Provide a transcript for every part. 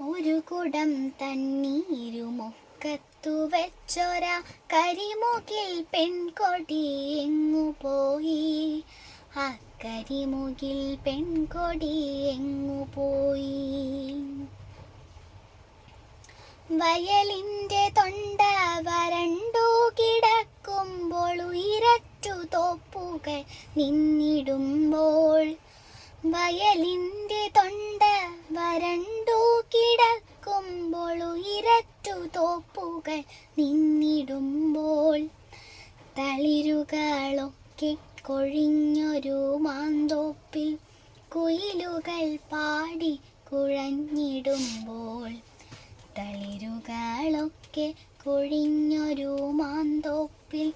ഒരു കുടം തണ്ണീരുമൊക്കത്തു വെച്ചൊര കരിമുകിൽ പെൺകൊടി എങ്ങു പോയി? ആ കരിമുകിൽ പെൺകൊടി എങ്ങു പോയി? വയലിന്റെ തൊണ്ട വരണ്ടു കിടക്കുമ്പോൾ ഉയരറ്റു തോപ്പുകൾ നിന്നിടുമ്പോൾ വയലിന്റെ തൊണ്ട വരണ്ടു കിടക്കുമ്പോൾ ഉയരറ്റു തോപ്പുകൾ നിന്നിടുമ്പോൾ തളിരുകളൊക്കെ കൊഴിഞ്ഞൊരു മാന്തോപ്പിൽ കുയിലുകൾ പാടി കുഴഞ്ഞിടുമ്പോൾ തളിരുകളൊക്കെ കൊഴിഞ്ഞൊരു മാന്തോപ്പിൽ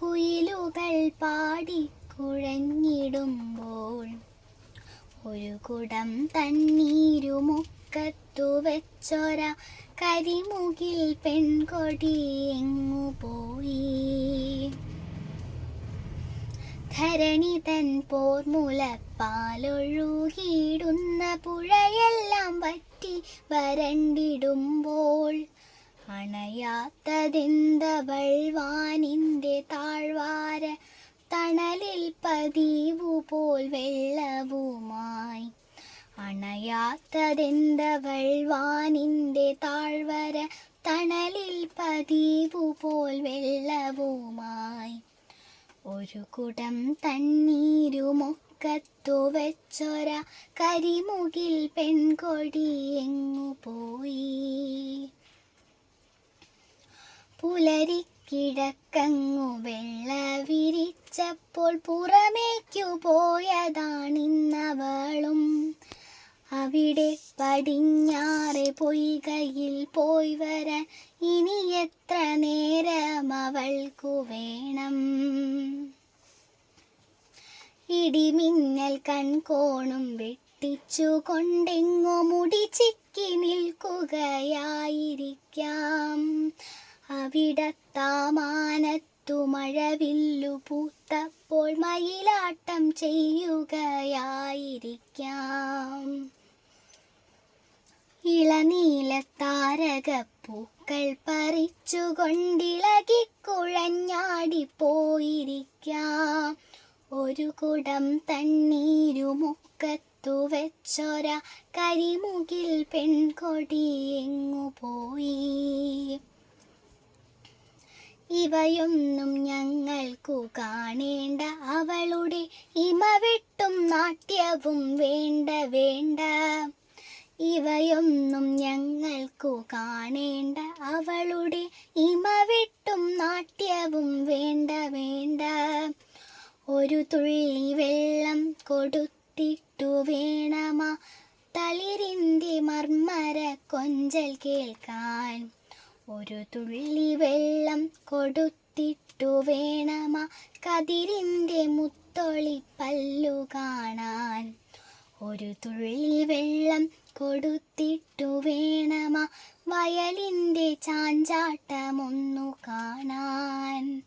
കുയിലുകൾ പാടി കുഴഞ്ഞിടുമ്പോൾ ഒരു കുടം തണ്ണീരുമുക്കത്തു വെച്ചൊര കരിമുകിൽ പെൺകൊടി എങ്ങു പോയി? ധരണി തൻ പോർമുലപ്പാലൊഴുകിയിടുന്ന പുഴയെല്ലാം വറ്റി വരണ്ടിടുമ്പോൾ അണയാത്തതെന്തവൾ വാനിന്റെ താഴ്വാര തണലിൽ പതിവു പോൽ വെള്ളവുമായി അണയാത്തതെന്തവൾ വാനിന്റെ താഴ്വര തണലിൽ പതിവു പോൽ വെള്ളവുമായി. ഒരു കുടം തണ്ണീരുമൊക്കത്തു വെച്ചൊര കരിമുകിൽ പെൺകൊടി എങ്ങു പോയി. പുലരിക്കിടക്കങ്ങു വെള്ള വിരിച്ചപ്പോൾ പുറമേക്കു പോയതാണിന്നവളും. അവിടെ പടിഞ്ഞാറെ പോയി കയ്യിൽ പോയി വരാൻ ഇനി എത്ര നേരം അവൾക്കു വേണം? ഇടിമിന്നൽ കൺകോണും വെട്ടിച്ചു കൊണ്ടെങ്ങോ മുടി ചിക്കി നിൽക്കുകയായിരിക്കാം. അവിടത്താമാനത്തു മഴവില്ലു പൂത്തപ്പോൾ മയിലാട്ടം ചെയ്യുകയായിരിക്കാം. ഇളനീല താരകപ്പൂക്കൾ പറിച്ചുകൊണ്ടിളകി കുഴഞ്ഞാടിപ്പോയിരിക്കാം ഒരു കുടം തണ്ണീരുമുക്കത്തു വെച്ചൊര കരിമുകിൽ പെൺകൊടി എങ്ങു പോയി. ഇവയൊന്നും ഞങ്ങൾക്കു കാണേണ്ട അവളുടെ ഇമവെട്ടും നാട്യവും വേണ്ട വേണ്ട. ഇവയൊന്നും ഞങ്ങൾക്കു കാണേണ്ട. അവളുടെ ഇമവെട്ടും നാട്യവും വേണ്ട വേണ്ട. ഒരു തുള്ളി വെള്ളം കൊടുത്തിട്ടു വേണമാ. തളിരിന്റെ മർമ്മര കൊഞ്ചൽ കേൾക്കാൻ. ഒരു തുള്ളി വെള്ളം കൊടുത്തിട്ടു വേണമാ. കതിരിന്റെ മുത്തൊളി പല്ലു കാണാൻ. ഒരു തുള്ളി വെള്ളം കൊടുത്തിട്ടു വേണമ. വയലിന്റെ ചാഞ്ചാട്ടമൊന്നു കാണാൻ.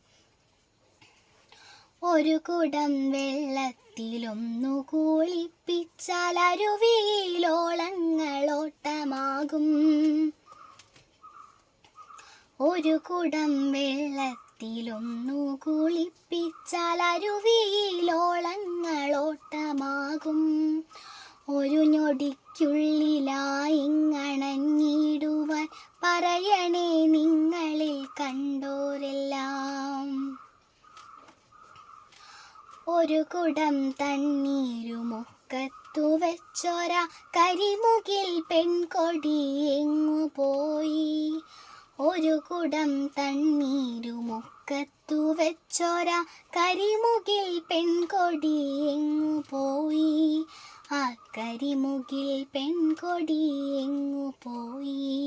ഒരു കുടം വെള്ളത്തിലൊന്നു കൂളിപ്പിച്ചാൽ അരുവിയിലോളങ്ങളോട്ടമാകും. ഒരു കുടം വെള്ളത്തിലൊന്നു കുളിപ്പിച്ചാൽ അരുവിയിലോളങ്ങളോട്ടമാകും. ഒരു ഞൊടിക്കുള്ളിലായിങ്ങണഞ്ഞിടുവാൻ പറയണേ നിങ്ങളിൽ കണ്ടോരെല്ലാം. ഒരു കുടം തണ്ണീരുമൊക്കത്തു വെച്ചൊര കരിമുകിൽ പെൺകൊടി എങ്ങു പോയി? ഒരു കുടം തണ്ണീരുമൊക്കത്തു വെച്ചൊര കരിമുകിൽ പെൺകൊടി എങ്ങു പോയി? ആ കരിമുകിൽ പെൺകൊടി എങ്ങു പോയി?